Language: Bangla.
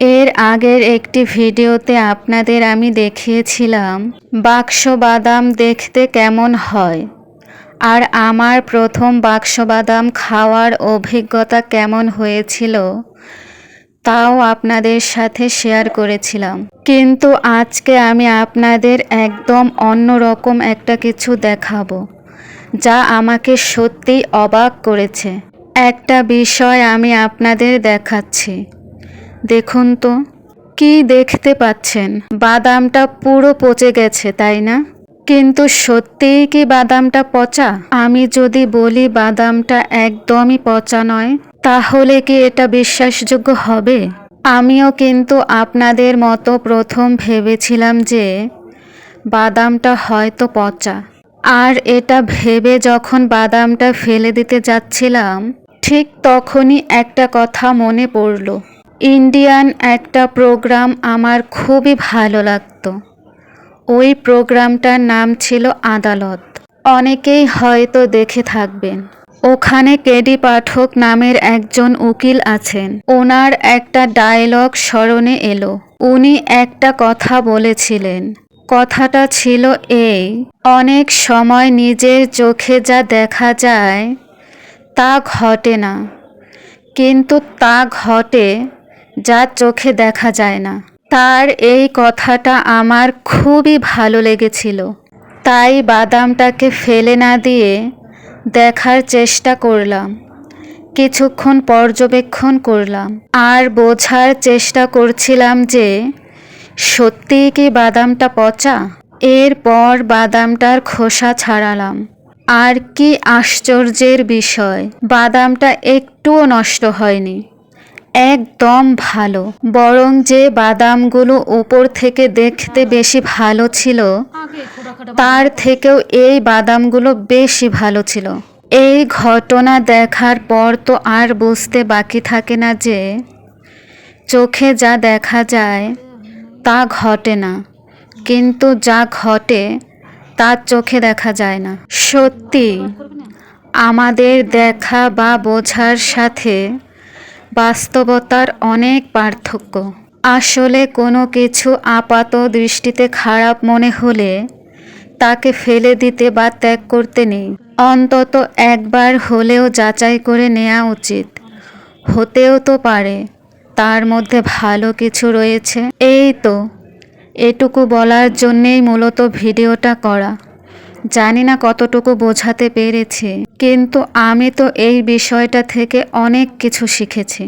এর আগের একটি ভিডিওতে আপনাদের আমি দেখিয়েছিলাম, বাক্স বাদাম দেখতে কেমন হয়? আর আমার প্রথম বাক্স বাদাম খাওয়ার অভিজ্ঞতা কেমন হয়েছিল, তাও আপনাদের সাথে শেয়ার করেছিলাম। কিন্তু আজকে আমি আপনাদের একদম অন্যরকম একটা কিছু দেখাবো, যা আমাকে সত্যিই অবাক করেছে। একটা বিষয় আমি আপনাদের দেখাচ্ছি। দেখুন তো, কি দেখতে পাচ্ছেন? বাদামটা পুরো পচে গেছে, তাই না? কিন্তু সত্যিই কি বাদামটা পচা? আমি যদি বলি বাদামটা একদমই পচা নয়, তাহলে কি এটা বিশ্বাসযোগ্য হবে? আমিও কিন্তু আপনাদের মতো প্রথম ভেবেছিলাম যে বাদামটা হয়তো পচা। আর এটা ভেবে যখন বাদামটা ফেলে দিতে যাচ্ছিলাম, ঠিক তখনই একটা কথা মনে পড়ল। ইন্ডিয়ান একটা প্রোগ্রাম আমার খুবই ভালো লাগতো। ওই প্রোগ্রামটার নাম ছিল আদালত। অনেকেই হয়তো দেখে থাকবেন। ওখানে কেডি পাঠক নামের একজন উকিল আছেন। ওনার একটা ডায়লগ স্মরণে এলো। উনি একটা কথা বলেছিলেন। কথাটা ছিল এই, অনেক সময় নিজের চোখে যা দেখা যায়, তা ঘটে না। কিন্তু তা ঘটে যা চোখে দেখা যায় না। তার এই কথাটা আমার খুবই ভালো লেগেছিল। তাই বাদামটাকে ফেলে না দিয়ে দেখার চেষ্টা করলাম। কিছুক্ষণ পর্যবেক্ষণ করলাম। আর বোঝার চেষ্টা করছিলাম যে সত্যিই কি বাদামটা পচা? এরপর বাদামটার খোসা ছাড়ালাম। আর কি আশ্চর্যের বিষয়, বাদামটা একটুও নষ্ট হয়নি। একদম ভালো। বরং যে বাদামগুলো উপর থেকে দেখতে বেশি ভালো ছিল, তার থেকেও এই বাদামগুলো বেশি ভালো ছিল। এই ঘটনা দেখার পর তো আর বুঝতে বাকি থাকে না যে, চোখে যা দেখা যায়, তা ঘটে না। কিন্তু যা ঘটে তা চোখে দেখা যায় না। সত্যি, আমাদের দেখা বা বোঝার সাথে বাস্তবতার অনেক পার্থক্য। আসলে কোনো কিছু আপাত দৃষ্টিতে খারাপ মনে হলে তাকে ফেলে দিতে বা ত্যাগ করতে নেই। অন্তত একবার হলেও যাচাই করে নেওয়া উচিত। হতেও তো পারে, তার মধ্যে ভালো কিছু রয়েছে। এই তো, এটুকু বলার জন্যেই মূলত ভিডিওটা করা। জানি না কতটুকু বোঝাতে পেরেছি। কিন্তু আমি তো এই বিষয়টা থেকে অনেক কিছু শিখেছি।